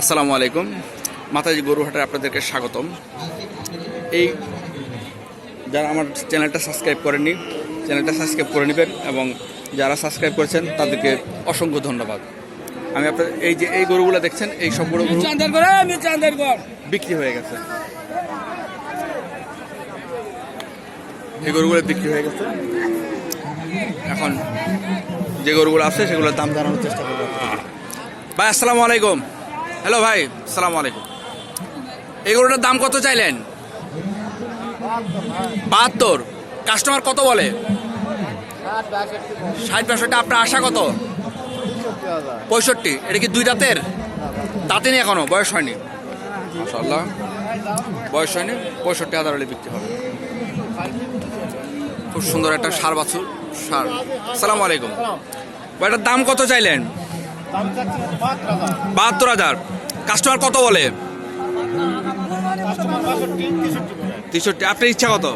আসসালামু আলাইকুম। মাতাজি গরুহাটে আপনাদেরকে স্বাগতম। এই যারা আমার চ্যানেলটা সাবস্ক্রাইব করেননি চ্যানেলটা সাবস্ক্রাইব করে নেবেন এবং যারা সাবস্ক্রাইব করেছেন তাদেরকে অসংখ্য ধন্যবাদ। আমি আপনার এই যে এই গরুগুলো দেখছেন এই সবগুলো গরু বিক্রি হয়ে গেছে। এই গরুগুলো বিক্রি হয়ে গেছে। এখন যে গরুগুলো আছে সেগুলোর দাম জানানোর চেষ্টা করব। ভাই আসসালামু আলাইকুম। হ্যালো ভাই। সালাম আলাইকুম। এই গরুটার দাম কত চাইলেন? বাহাত্তর। কাস্টমার কত বলে? ষাট বাষট্টি। আপনার আশা কত? পঁয়ষট্টি। এটা কি দুই দাঁতের? দাঁতেনি এখনও। বয়স হয়নি। বয়স হয়নি। পঁয়ষট্টি হাজার হলে বিক্রি হবে। খুব সুন্দর একটা সার বাছুর, সার। সালাম আলাইকুম। এটার দাম কত চাইলেন? বাহাত্তর হাজার। কাস্টমার কত বলে? তেষট্টি। আপনার ইচ্ছা কত?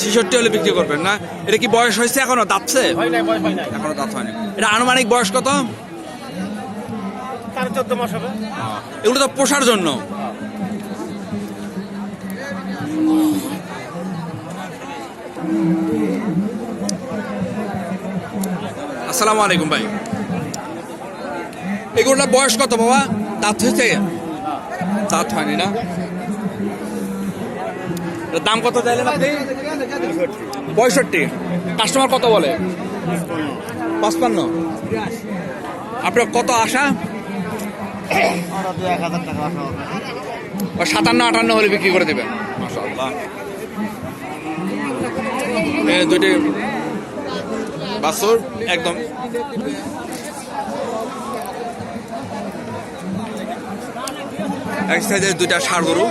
ছেষট্টি হলে বিক্রি করবেন না? এটা কি বয়স হয়েছে এখনও? দাঁতছে? এখনও দাঁত হয়নি। এটা আনুমানিক বয়স কত? চোদ্দ মাস হবে। এগুলো তো পোষার জন্য। আসসালামু আলাইকুম ভাই। এগুলোর বয়স কত বাবা? দাঁত হয়েছে? দাঁত হয়নি না? দাম কত চাইলেন আপনি? পঁয়ষট্টি। কাস্টমার কত বলে? পঁচপান্ন। আপনার কত আশা? সাতান্ন, আটান্ন হলে বিক্রি করে দেবেন। দুটি বাছুর, একদম এক সাইজের দুইটা সার গরু।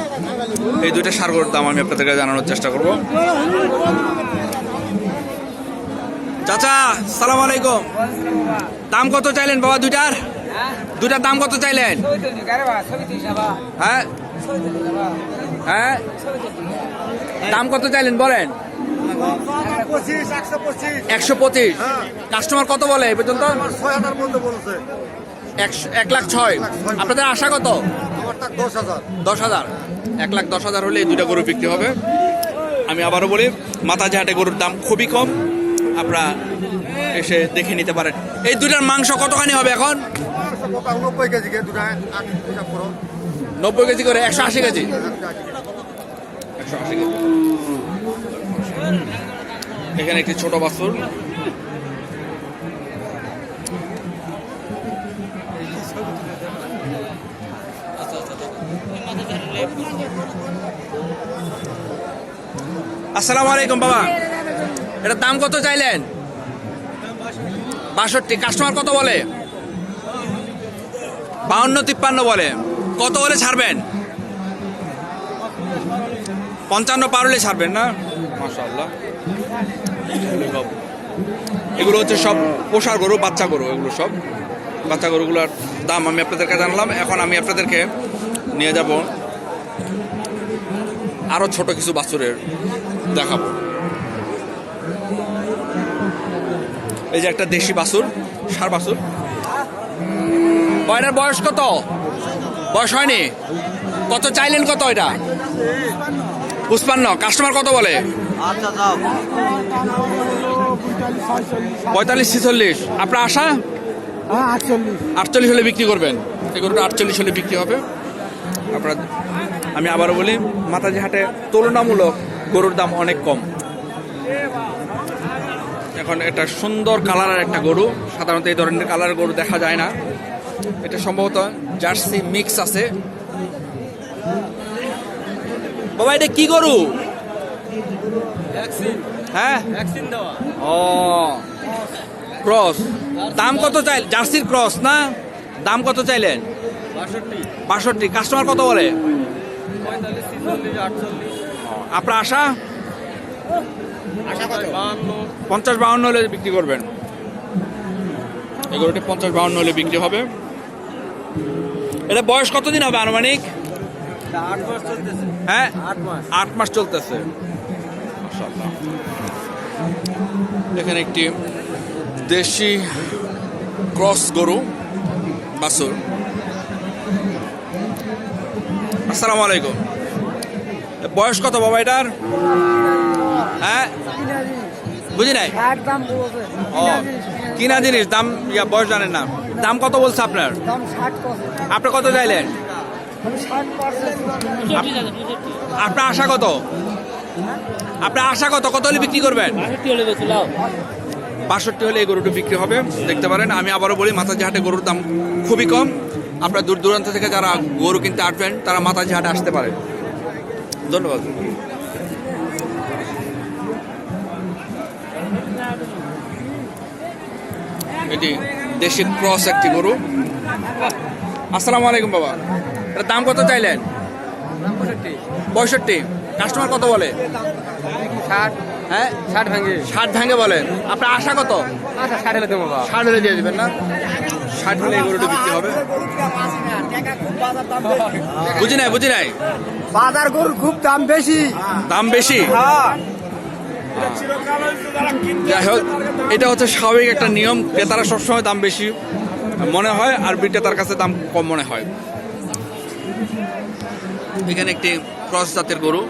এই দুইটা সার গরুর দাম আমি আপনাদেরকে জানানোর চেষ্টা করব। চাচা, সালাম আলাইকুম। দাম কত চাইলেন বাবা দুইটার? দুইটার দাম কত চাইলেন? হ্যাঁ? হ্যাঁ? দাম কত চাইলেন বলেন? একশো পঁচিশ কাস্টমার কত বলে এই পর্যন্ত? এক লাখ ছয়। আপনাদের আশা কত? দশ হাজার। এক লাখ দশ হাজার হলে এই দুইটা গরু বিক্রি হবে। আমি আবারও বলি মাতাজি হাটে গরুর দাম খুবই কম। আপনারা এসে দেখে নিতে পারেন। এই দুটার মাংস কতখানি হবে এখন? দুটা নব্বই কেজি করে একশো আশি কেজি। একশো আশি কেজি। এখানে একটি ছোট বাছুর। আসসালামু আলাইকুম, বাবা। এটার দাম কত চাইলেন? বাষট্টি। কাস্টমার কত বলে? বাউন্ন, তিপ্পান্ন বলে। কত হলে ছাড়বেন? পঞ্চান্ন পার হলে ছাড়বেন না? এগুলো হচ্ছে সব পোষার গরু বাচ্চা গরু এগুলো সব। বাচ্চা গরুগুলোর দাম আমি আপনাদেরকে জানলাম। এখন আমি আপনাদেরকে নিয়ে যাব আরও ছোট কিছু বাছুরের দেখাবো। এই যে একটা দেশি বাছুর সার বাছুর। বয়টার বয়স কত? বয়স হয়নি? কত চাইলেন কত এটা? পুষ্পান্ন কাস্টমার কত বলে? আচ্ছা পঁয়তাল্লিশ ছেচল্লিশ। আপনার আশা? হ্যাঁ আটচল্লিশ। আটচল্লিশ হলে বিক্রি করবেন। এই গরুটা আটচল্লিশ হলে বিক্রি হবে। আপনার আমি আবারও বলি মাতাজি হাটে তুলনামূলক গরুর দাম অনেক কম। এখন এটা সুন্দর কালারের একটা গরু। সাধারণত এই ধরনের কালারের গরু দেখা যায় না। এটা সম্ভবত জার্সি মিক্স আছে। বাবা এটা কি গরু? হ্যাঁ? ও ক্রস দাম কত চাই জার্সির ক্রস না? দাম কত চাইলেন বাষট্টি। কাস্টমার কত বলে? আপনার আশা? পঞ্চাশ বাউন্ন হলে বিক্রি করবেন। এগুলোটি পঞ্চাশ বাউন্ন হলে বিক্রি হবে। এটা বয়স কতদিন হবে আনুমানিক? হ্যাঁ? আট মাস চলতেছে। এখানে একটি দেশি ক্রস গরু বাসুর আসসালামু আলাইকুম। বয়স কত বাবা এটার? হ্যাঁ? বুঝি নাই? ও কিনা জিনিস দাম ইয়া বয়স জানেন না। দাম কত বলছে আপনার? আপনি কত চাইলেন? আপনার আশা কত? আপনার আশা কত? কত হলে বিক্রি করবেন? বাষট্টি হলে এই গরুটি বিক্রি হবে দেখতে পারেন। আমি আবারও বলি মাতাজি হাটে গরুর দাম খুবই কম। আপনার দূর দূরান্ত থেকে যারা গরু কিনতে আসবেন তারা মাতাজি হাটে আসতে পারে ধন্যবাদ। এটি দেশি ক্রস একটি গরু। আসসালামু আলাইকুম বাবা। এটার দাম কত চাইলেন? পঁয়ষট্টি। কাস্টমার কত বলে? ষাট। হ্যাঁ? ষাট ভাঙে। ষাট ভাঙে বলেন আপনার আশা কত? আচ্ছা ষাট হলে দেবো ষাট হলে দিয়ে দেবেন না? ষাট হলে এই গরুটা বিক্রি হবে। বুঝি নাই বুঝি নাই? বাজার গরুর খুব দাম বেশি। দাম বেশি? যাই হোক এটা হচ্ছে স্বাভাবিক একটা নিয়ম। ক্রেতারা সবসময় দাম বেশি মনে হয় আর বিক্রেতার কাছে দাম কম মনে হয়। এখানে একটি ক্রস জাতের গরু।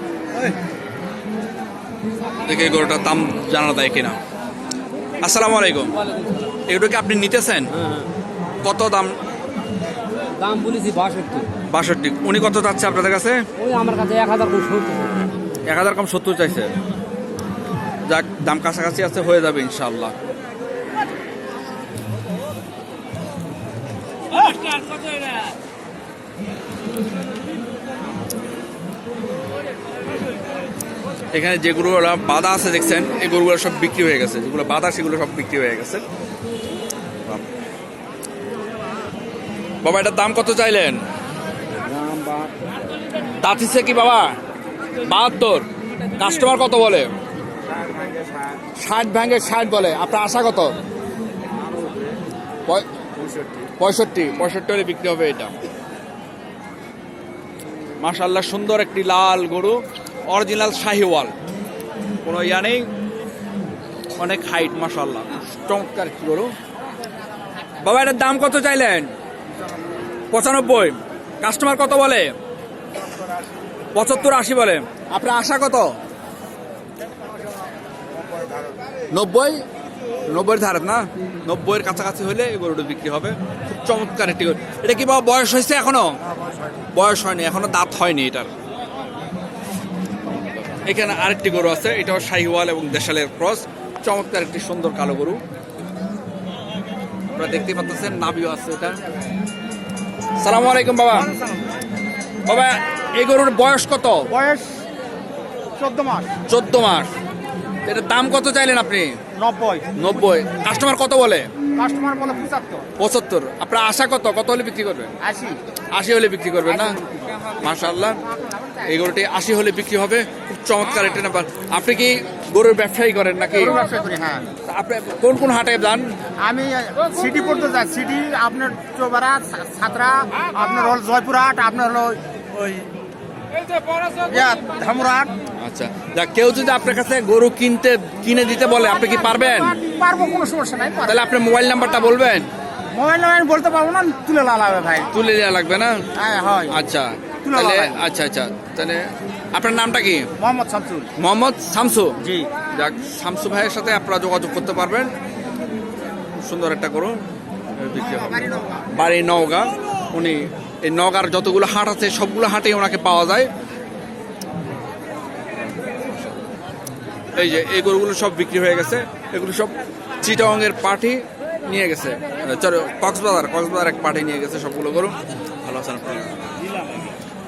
দেখে এই গরুটার দাম জানা দেয় কিনা। আসসালামু আলাইকুম। এগুলো কি আপনি নিতেছেন? কত দাম? দাম বলেছি বাষট্টি। বাষট্টি। উনি কত যাচ্ছে আপনাদের কাছে? ওই আমার কাছে এক হাজার করে সত্তর। এক হাজার কম সত্তর চাইছে। যাক দাম কাছাকাছি আছে হয়ে যাবে ইনশাল্লাহ এখানে যে গরুগুলো বাধা আছে দেখছেন, এই গরুগুলো সব বিক্রি হয়ে গেছে। যেগুলো বাধা সেগুলো সব বিক্রি হয়ে গেছে। বাবা, এটার দাম কত চাইলেন? দাঁতিছে কি বাবা? বাহাত্তর। কাস্টমার কত বলে? ষাট ভ্যাঙ্গে ষাট বলে। আপনার আশা কত? পঁয়ষট্টি। পঁয়ষট্টি হলে বিক্রি হবে এটা। মাশাল্লাহ সুন্দর একটি লাল গরু। অরিজিনাল শাহিওয়াল। কোনো ইয়া নেই অনেক হাইট মাশাল্লাহ চমৎকার একটি গরু বাবা এটার দাম কত চাইলেন? পঁচানব্বই। কাস্টমার কত বলে? পঁচাত্তর আশি বলে। আপনার আশা কত? নব্বই? নব্বইয়ের ধারে না? নব্বইয়ের কাছাকাছি হলে এই গরুটা বিক্রি হবে। খুব চমৎকার একটি গরু। এটা কি বাবা বয়স হয়েছে এখনও? বয়স হয়নি এখনও দাঁত হয়নি এটার। এখানে আরেকটি গরু আছে এটাও শাহিওয়াল এবং দেশালের ক্রস। চমৎকার একটি সুন্দর কালো গরু। আপনারা দেখতে পাচ্ছেন নাবিও আছে এটা। সালাম আলাইকুম বাবা। বাবা এই গরুর বয়স কত? বয়স চোদ্দ মাস। চোদ্দ মাস। এটার দাম কত চাইলেন আপনি? নব্বই। নব্বই। কাস্টমার কত বলে? কাস্টমার বলে পঁচাত্তর। পঁচাত্তর। আপনার আশা কত? কত হলে বিক্রি করবেন? আশি। আশি হলে বিক্রি করবেন না? মাশাল্লাহ এই গরুটি আশি হলে বিক্রি হবে। খুব চমৎকার একটি নাম্বার আপনি কি গরুর ব্যবসায়ী করেন নাকি? হ্যাঁ। আপনি কোন কোন হাটে যান? আমি সিটি পড়তে যাই। সিটি আপনার চোবারা ছাত্রা আপনার হল জয়পুরহাট আপনার হল ওই ধামরাট আচ্ছা। যাক কেউ যদি আপনার কাছে গরু কিনতে কিনে দিতে বলে আপনি কি পারবেন? পারব কোনো সমস্যা নাই তাহলে আপনার মোবাইল নাম্বারটা বলবেন। মোবাইল নাম্বার আমি বলতে পারব না তুলে লাগাবে ভাই। তুলে দেওয়া লাগবে না? হ্যাঁ হয়। আচ্ছা। তুলে তাহলে। আচ্ছা আচ্ছা। তাহলে আপনার নামটা কি? মোহাম্মদ শামসুল। মোহাম্মদ শামসু? জি। যাক শামসু ভাইয়ের সাথে আপনারা যোগাযোগ করতে পারবেন। সুন্দর একটা করুন বিক্রি হবে। বাড়ি নওগাঁ। উনি এই নওগাঁর যতগুলো হাট আছে সবগুলো হাটেই ওনাকে পাওয়া যায়। এই যে এই গরুগুলো সব বিক্রি হয়ে গেছে। এগুলো সব চিটাংয়ের পার্টি নিয়ে গেছে। চলো কক্সবাজার কক্সবাজার এক পার্টি নিয়ে গেছে সবগুলো গরু। ভালো আছেন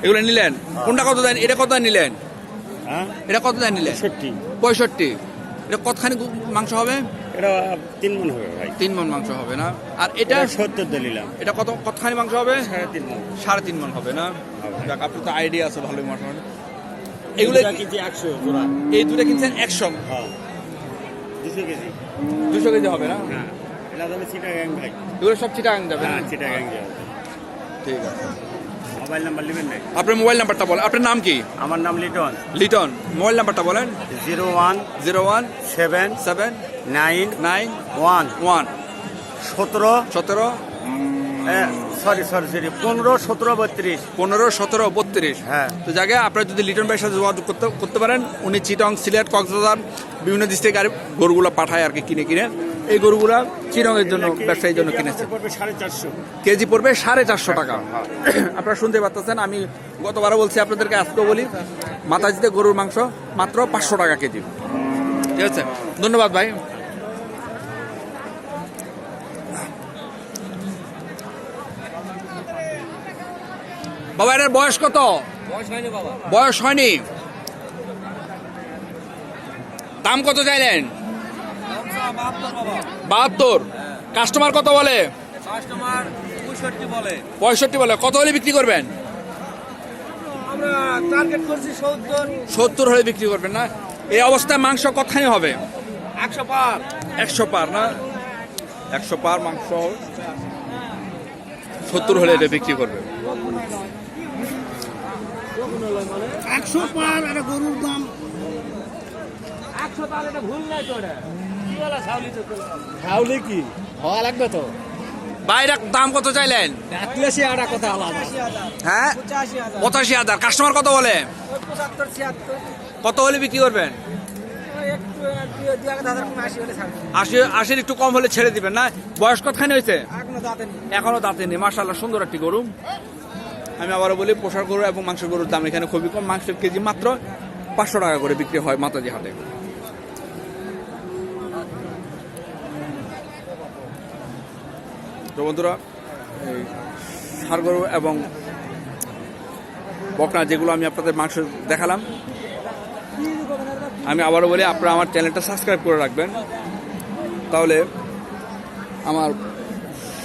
এগুলো নিলেন? কোনটা কত দেন? এটা কত নিলেন? এটা কত দেন নিলেন? পঁয়ষট্টি। এটা কতখানি মাংস হবে? এটা তিন মন হবে ভাই। তিন মন মাংস হবে না? আর এটা সত্তর দিলাম এটা কত কতখানি মাংস হবে? সাড়ে তিন মন। সাড়ে তিন মন হবে না। যাক আপনার তো আইডিয়া আছে ভালোই মোটামুটি এগুলো কেজি একশো এই দুটো কিনছেন একশো? হ্যাঁ। দুশো কেজি। দুশো কেজি হবে না? হ্যাঁ। এটা যাবে চিটাগাং ভাই। এগুলো সব চিটাগাং যাবে হ্যাঁ চিটাগাং যাবে। ঠিক আছে। মোবাইল নাম্বার নেবেন নাই আপনার মোবাইল নাম্বারটা বলেন। আপনার নাম কি? আমার নাম লিটন। লিটন। মোবাইল নাম্বারটা বলেন। Zero one zero one seven seven nine nine one one সতেরো সতেরো সরি সরি সরি পনেরো সতেরো বত্রিশ। পনেরো সতেরো বত্রিশ। হ্যাঁ। তো জায়গায় আপনারা যদি লিটন ভাইয়ের সাথে যোগাযোগ করতে করতে পারেন উনি চিটং সিলেট কক্সবাজার বিভিন্ন ডিস্ট্রিক্ট গাড়ি গরুগুলো পাঠায় আর কি কিনে কিনে। এই গরুগুলা চিরঙের জন্য ব্যবসায়ীর জন্য কিনেছে। সাড়ে চারশো। কেজি পড়বে সাড়ে চারশো টাকা। আপনারা শুনতে পারতেছেন আমি গতবারও বলছি আপনাদেরকে আজকেও বলি মাতাজিতে গরুর মাংস মাত্র পাঁচশো টাকা কেজি। ঠিক আছে? ধন্যবাদ ভাই। বাবা এটার বয়স কত? বয়স হয়নি। দাম কত চাইলেন? বাহাত্তর। কাস্টমার কত বলে? পঁয়ষট্টি বলে। কত হলে বিক্রি করবেন? আমরা টার্গেট করছি সত্তর। হলে বিক্রি করবেন না? এই অবস্থায় মাংস কতখানি হবে? একশো পার। একশো পার না? একশো পার মাংস। সত্তর হলে এটা বিক্রি করবে একশো পার একটা গরুর দাম। একশো তাহলে এটা ভুল নাই তো এটা কি? হওয়া লাগবে তো। বাইরের দাম কত চাইলেন? কথা আলাদা। হ্যাঁ? পঁচাশি হাজার। কাস্টমার কত বলে? কত হলে বিক্রি করবেন? আশির একটু কম হলে ছেড়ে দিবেন না? বয়স কতখানি হয়েছে? এখনও দাঁতে নেই। এখনও দাঁতে নেই। মার্শাল্লাহ সুন্দর একটি গরু। আমি আবারও বলি পোষার গরু এবং মাংসের গরুর দাম এখানে খুবই কম। মাংসের কেজি মাত্র পাঁচশো টাকা করে বিক্রি হয় মাতাজি হাটে। বন্ধুরা, এই গরু এবং বকনা যেগুলো আমি আপনাদের মাংস দেখালাম, আমি আবারও বলি, আপনারা আমার চ্যানেলটা সাবস্ক্রাইব করে রাখবেন। তাহলে আমার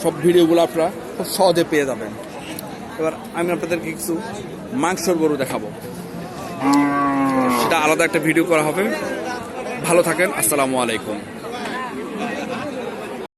সব ভিডিওগুলো আপনারা খুব সহজে পেয়ে যাবেন। এবার আমি আপনাদেরকে কিছু মাংসর গরু দেখাবো। সেটা আলাদা একটা ভিডিও করা হবে। ভালো থাকেন, আসসালামু আলাইকুম।